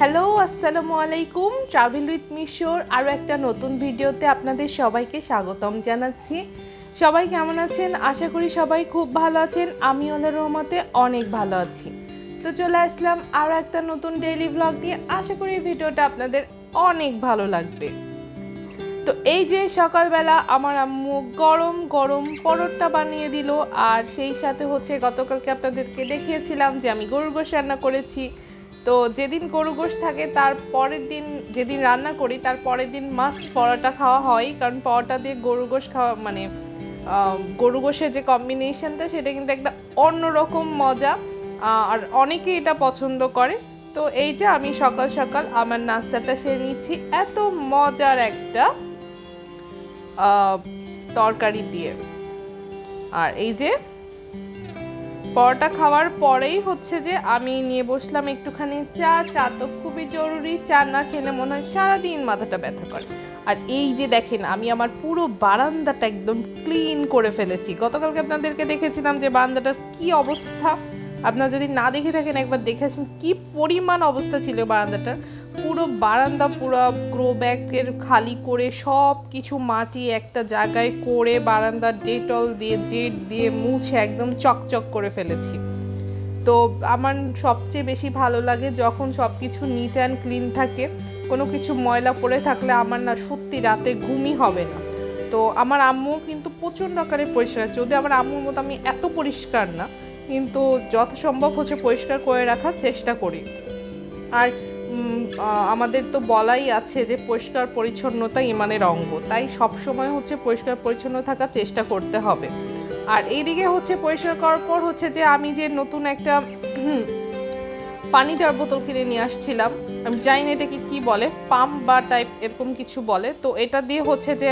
Hello আসসালামু আলাইকুম travel with মিশোর আরও একটা নতুন ভিডিওতে আপনাদের সবাইকে স্বাগতম জানাচ্ছি। সবাই কেমন আছেন? আশা করি সবাই খুব ভালো আছেন। আমি আল্লাহ রহমতে অনেক ভালো আছি। তো চলে আসলাম আরও একটা নতুন ডেইলি ব্লগ দিয়ে। আশা করি ভিডিওটা আপনাদের অনেক ভালো লাগবে। তো এই যে সকালবেলা আমার আম্মু গরম গরম পরোটা বানিয়ে দিল। আর সেই সাথে হচ্ছে গতকালকে আপনাদেরকে দেখিয়েছিলাম যে আমি গরুর গোশ রান্না করেছি। তো যেদিন গরু গোশ থাকে, তার পরের দিন যেদিন রান্না করি, তার পরের দিন মাছ পরোটা খাওয়া হয়। কারণ পরোটা দিয়ে গরু গোশ খাওয়া মানে গরু গোশের যে কম্বিনেশনটা সেটা কিন্তু একটা অন্যরকম মজা। আর অনেকে এটা পছন্দ করে। তো এই যে আমি সকাল সকাল আমার নাস্তাটা সেরে নিচ্ছি। এত মজার একটা তরকারি দিয়ে। আর এই যে পরোটা খাওয়ার পরেই হচ্ছে যে আমি নিয়ে বসলাম একটুখানি চা। চা তো খুবই জরুরি, চা না খেলে মনে হয় সারাদিন মাথাটা ব্যথা করে। আর এই যে দেখেন, আমি আমার পুরো বারান্দাটা একদম ক্লিন করে ফেলেছি। গতকালকে আপনাদেরকে দেখেছিলাম যে বারান্দাটার কি অবস্থা। আপনারা যদি না দেখে থাকেন, একবার দেখে আসেন কি পরিমাণ অবস্থা ছিল বারান্দাটার। পুরো বারান্দা পুরো গ্রো ব্যাগের খালি করে সব কিছু মাটি একটা জায়গায় করে বারান্দা ডেটল দিয়ে, জেট দিয়ে মুছে একদম চকচক করে ফেলেছি। তো আমার সবচেয়ে বেশি ভালো লাগে যখন সব কিছু নিট অ্যান্ড ক্লিন থাকে, কোনো কিছু ময়লা পড়ে থাকলে আমার না সত্যি রাতে ঘুমই হবে না। তো আমার আম্মু কিন্তু প্রচণ্ড আকারে পরিষ্কার, যদি আমার আম্মুর মতো আমি এত পরিষ্কার না, কিন্তু যথাসম্ভব হচ্ছে পরিষ্কার করে রাখার চেষ্টা করি। আর আমাদের তো বলাই আছে যে পরিষ্কার পরিচ্ছন্নতা ইমানের অঙ্গ। তাই সব সময় হচ্ছে পরিষ্কার পরিচ্ছন্ন থাকার চেষ্টা করতে হবে। আর এইদিকে হচ্ছে পরিষ্কার করার পর হচ্ছে যে আমি যে নতুন একটা হুম, পানি দেওয়ার বোতল কিনে নিয়ে আসছিলাম। আমি জানি না এটাকে কী বলে পাম্প বা টাইপ এরকম কিছু বলে। তো এটা দিয়ে হচ্ছে যে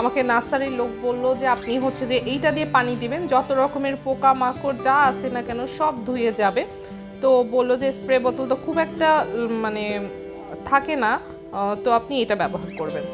আমাকে নার্সারির লোক বলল যে আপনি হচ্ছে যে এইটা দিয়ে পানি দিবেন যত রকমের পোকা মাকড় যা আছে না কেন সব ধুয়ে যাবে। তো বলল যে স্প্রে বোতল তো খুব একটা মানে থাকে না তো আপনি এটা ব্যবহার করবেন।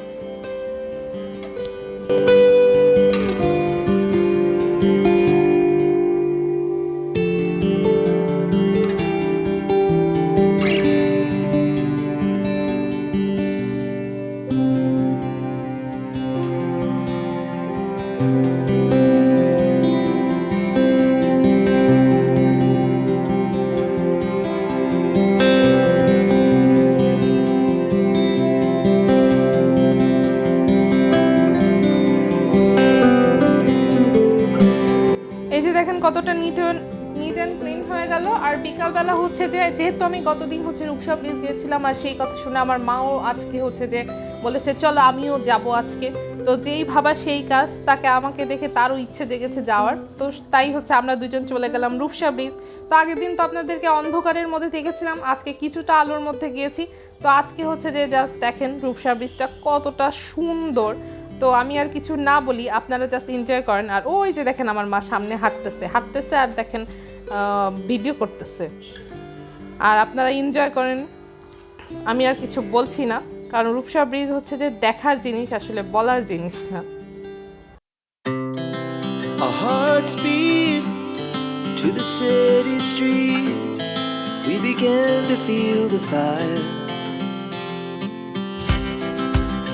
হচ্ছে যে, যেহেতু আমি গতদিন হচ্ছে রূপসা ব্রিজ গিয়েছিলাম আর সেই কথা শুনে আমার মাও আজকে হচ্ছে যে বলেছে, চলো আমিও যাব আজকে। তো যেই ভাবা সেই কাজ, তাকে আমাকে দেখে তারও ইচ্ছে জেগেছে যাওয়ার। তো তাই হচ্ছে আমরা দুজন চলে গেলাম রূপসা ব্রিজ তো আগের দিন তো আপনাদেরকে অন্ধকারের মধ্যে দেখেছিলাম, আজকে কিছুটা আলোর মধ্যে গিয়েছি। তো আজকে হচ্ছে যে জাস্ট দেখেন রূপসা ব্রিজটা কতটা সুন্দর। তো আমি আর কিছু না বলি, আপনারা জাস্ট এনজয় করেন। আর ওই যে দেখেন আমার মা সামনে হাঁটতেছে হাঁটতেছে আর দেখেন ভিডিও করতেছে। আর আপনারা এনজয় করেন আমি আর কিছু বলছি না কারণ রূপসা ব্রিজ হচ্ছে যে দেখার জিনিস আসলে বলার জিনিস না to the city streets. We began to feel the fire.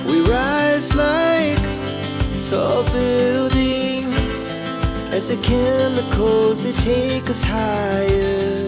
We rise like tall buildings as the chemicals they take us higher.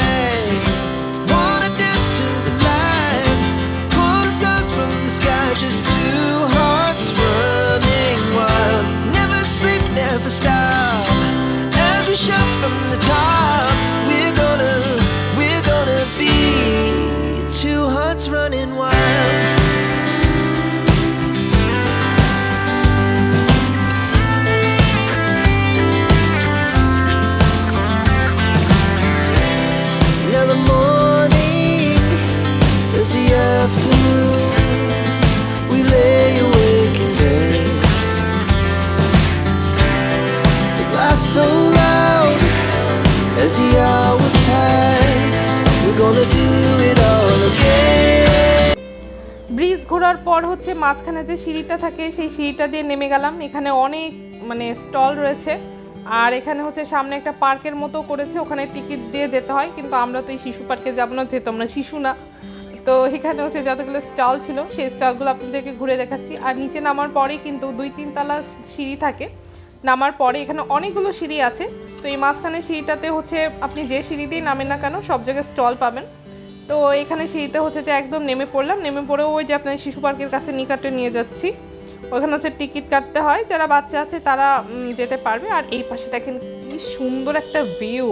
ঘোরার পর হচ্ছে মাঝখানে যে সিঁড়িটা থাকে, সেই সিঁড়িটা দিয়ে নেমে গেলাম। এখানে অনেক মানে স্টল রয়েছে। আর এখানে হচ্ছে সামনে একটা পার্কের মতো করেছে, ওখানে টিকিট দিয়ে যেতে হয়। কিন্তু আমরা তো এই শিশু পার্কে যাব না, যেহেতু আমরা শিশু না। তো এখানে হচ্ছে যতগুলো স্টল ছিল, সেই স্টলগুলো আপনাদেরকে ঘুরে দেখাচ্ছি। আর নিচে নামার পরেই কিন্তু দুই তিন তলা সিঁড়ি থাকে। নামার পরে এখানে অনেকগুলো সিঁড়ি আছে। তো এই মাঝখানে সিঁড়িটাতে হচ্ছে আপনি যে সিঁড়ি দিয়ে নামেন না কেন, সব জায়গায় স্টল পাবেন। তো এখানে সিঁড়িতে হচ্ছে যে একদম নেমে পড়লাম, নেমে পড়ে ওই যে আপনার শিশু পার্কের কাছে নিকটে নিয়ে যাচ্ছি। ওখানে হচ্ছে টিকিট কাটতে হয়, যারা বাচ্চা আছে তারা যেতে পারবে। আর এই পাশে দেখেন কি সুন্দর একটা ভিউ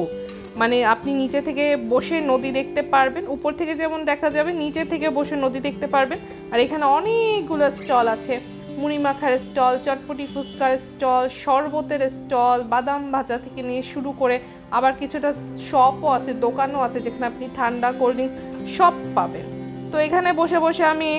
মানে আপনি নিচে থেকে বসে নদী দেখতে পারবেন, উপর থেকে যেমন দেখা যাবে, নিচে থেকে বসে নদী দেখতে পারবেন। আর এখানে অনেকগুলো স্টল আছে। মুড়ি মাখার স্টল, চটপটি ফুচকার স্টল, শরবতের স্টল, বাদাম ভাজা থেকে নিয়ে শুরু করে আবার কিছুটা শপও আছে, দোকানও আছে যেখানে আপনি ঠান্ডা কোল্ড ড্রিঙ্ক সব পাবেন। তো এখানে বসে বসে আমি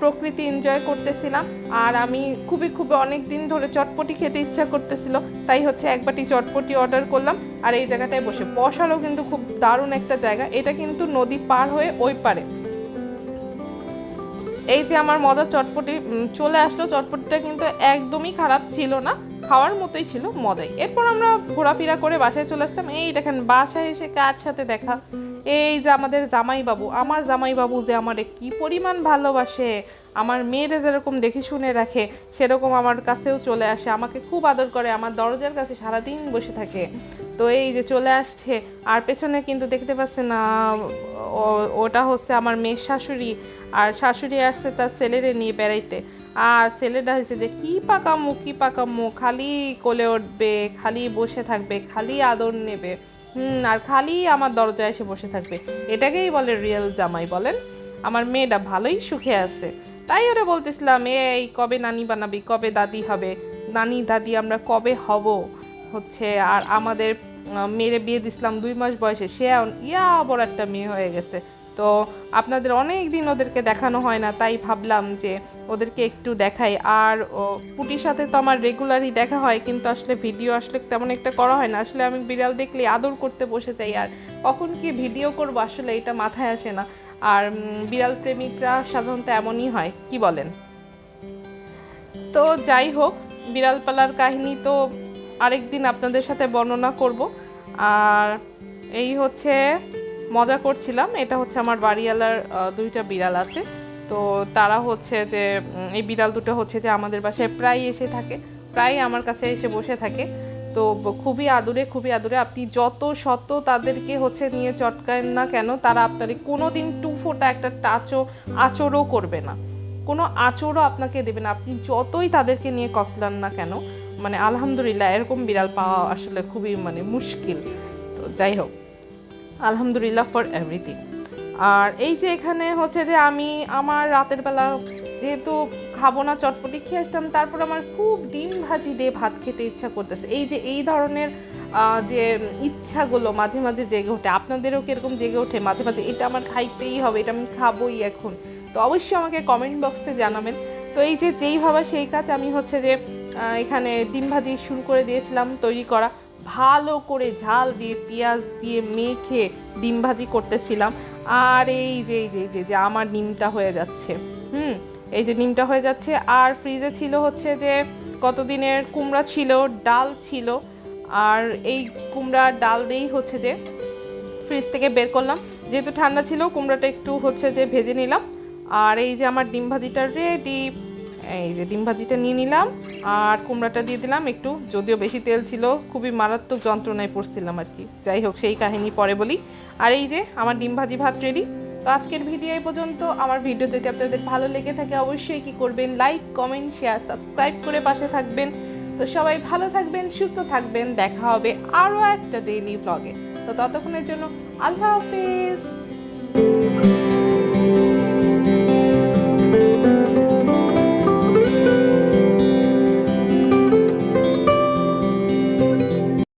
প্রকৃতি এনজয় করতেছিলাম। আর আমি খুবই খুবই অনেক দিন ধরে চটপটি খেতে ইচ্ছা করতেছিল, তাই হচ্ছে এক বাটি চটপটি অর্ডার করলাম। আর এই জায়গাটায় বসে বসারও কিন্তু খুব দারুণ একটা জায়গা। এটা কিন্তু নদী পার হয়ে ওই পারে। এই যে আমার মজার চটপটি চলে আসলো। চটপটিটা কিন্তু একদমই খারাপ ছিল না। খাওয়ার মতোই ছিল, মজাই। এরপর আমরা ঘোরাফেরা করে বাসায় চলে আসলাম। এই দেখেন, বাসায় এসে কার সাথে দেখা? এই যে আমাদের জামাইবাবু, আমার জামাইবাবু যে আমারে কি পরিমাণ ভালোবাসে, আমার মেয়েরা যেরকম দেখে শুনে রাখে, সেরকম আমার কাছেও চলে আসে, আমাকে খুব আদর করে, আমার দরজার কাছে সারাদিন বসে থাকে। তো এই যে চলে আসছে, আর পেছনে কিন্তু দেখতে পাচ্ছেন না ওটা হচ্ছে আমার মেয়ের শাশুড়ি, আর শাশুড়ি আসছে তার ছেলেরে নিয়ে বেড়াইতে। আর ছেলেটা হয়েছে যে কি পাকামো কি পাকামো, খালি কোলে উঠবে, খালি বসে থাকবে, খালি আদর নেবে। হুম, আর খালি আমার দরজায় এসে বসে থাকবে। এটাকেই বলে রিয়েল জামাই বলেন। আমার মেয়েটা ভালোই সুখে আছে। তাই ওরে বলতেছিলাম, এই, কবে নানি বানাবি? কবে দাদি হবে? নানি, দাদি, আমরা কবে হব? হচ্ছে, আর আমাদের মেয়েরে বিয়ে দিছিলাম দুই মাস বয়সে। সে ইয়া বড় একটা মেয়ে হয়ে গেছে। তো আপনাদের অনেক দিন ওদেরকে দেখানো হয় না তাই ভাবলাম যে ওদেরকে একটু দেখাই। আর ও, পুটির সাথে তো আমার রেগুলারই দেখা হয় কিন্তু আসলে ভিডিও আসলে তেমন একটা করা হয় না। আসলে আমি বিড়াল দেখলে আদর করতে বসে যাই আর কখন কি ভিডিও করব আসলে এটা মাথায় আসে না। আর বিড়াল প্রেমিকরা সাধারণত এমনই হয় কি বলেন? তো যাই হোক বিড়াল পালার কাহিনী তো আরেকদিন আপনাদের সাথে বর্ণনা করব। আর এই হচ্ছে মজা করছিলাম। এটা হচ্ছে আমার বাড়িওয়ালার দুইটা বিড়াল আছে। তো তারা হচ্ছে যে এই বিড়াল দুটো হচ্ছে যে আমাদের বাসায় প্রায় এসে থাকে। প্রায় আমার কাছে এসে বসে থাকে। তো খুবই আদুরে খুবই আদুরে। আপনি যত শত তাদেরকে হচ্ছে নিয়ে চটকান না কেন, তারা আপনার কোনো দিন টু ফোটা একটা টাচও, আচরও করবে না। কোনো আচরও আপনাকে দেবে না। আপনি যতই তাদেরকে নিয়ে কসলান না কেন মানে আলহামদুলিল্লাহ, এরকম বিড়াল পাওয়া আসলে খুবই মানে মুশকিল। তো যাই হোক। আলহামদুলিল্লাহ ফর এভরিথিং আর এই যে এখানে হচ্ছে যে আমি আমার রাতের বেলা যেহেতু খাব না, চটপটি খেয়ে আসতাম, তারপর আমার খুব ডিম ভাজি দিয়ে ভাত খেতে ইচ্ছা করতেছে। এই যে এই ধরনের যে ইচ্ছাগুলো মাঝে মাঝে জেগে ওঠে, আপনাদেরও কীরকম জেগে ওঠে মাঝে মাঝে? এটা আমার খাইতেই হবে, এটা আমি খাবোই এখন। তো অবশ্যই আমাকে কমেন্ট বক্সে জানাবেন। তো এই যে যেই ভাবা সেই কাজ আমি হচ্ছে যে এখানে ডিম ভাজি শুরু করে দিয়েছিলাম তৈরি করা। ভালো করে ঝাল দিয়ে, পেঁয়াজ দিয়ে মেখে ডিম ভাজি করতেছিলাম। আর এই যে এই যে যে- যে আমার ডিমটা হয়ে যাচ্ছে। হুম, এই যে ডিমটা হয়ে যাচ্ছে। আর ফ্রিজে ছিল হচ্ছে যে, কতদিনের কুমড়া ছিল, ডাল ছিল। আর এই কুমড়ার ডাল দিয়েই হচ্ছে যে, ফ্রিজ থেকে বের করলাম। যেহেতু ঠান্ডা ছিল, কুমড়াটা একটু হচ্ছে যে ভেজে নিলাম। আর এই যে আমার ডিম ভাজিটা রেডি এই যে ডিম ভাজিটা নিয়ে নিলাম আর কুমড়াটা দিয়ে দিলাম একটু, যদিও বেশি তেল ছিল, খুবই মারাত্মক যন্ত্রণায় পড়ছিলাম আর কি। যাই হোক, সেই কাহিনী পরে বলি। আর এই যে আমার ডিম ভাজি ভাত রেডি তো আজকের ভিডিও এই পর্যন্ত। আমার ভিডিও যদি আপনাদের ভালো লেগে থাকে, অবশ্যই কি করবেন? লাইক কমেন্ট শেয়ার সাবস্ক্রাইব করে পাশে থাকবেন। তো সবাই ভালো থাকবেন, সুস্থ থাকবেন। দেখা হবে আরও একটা ডেইলি ব্লগে তো ততক্ষণের জন্য আল্লাহ হাফিজ।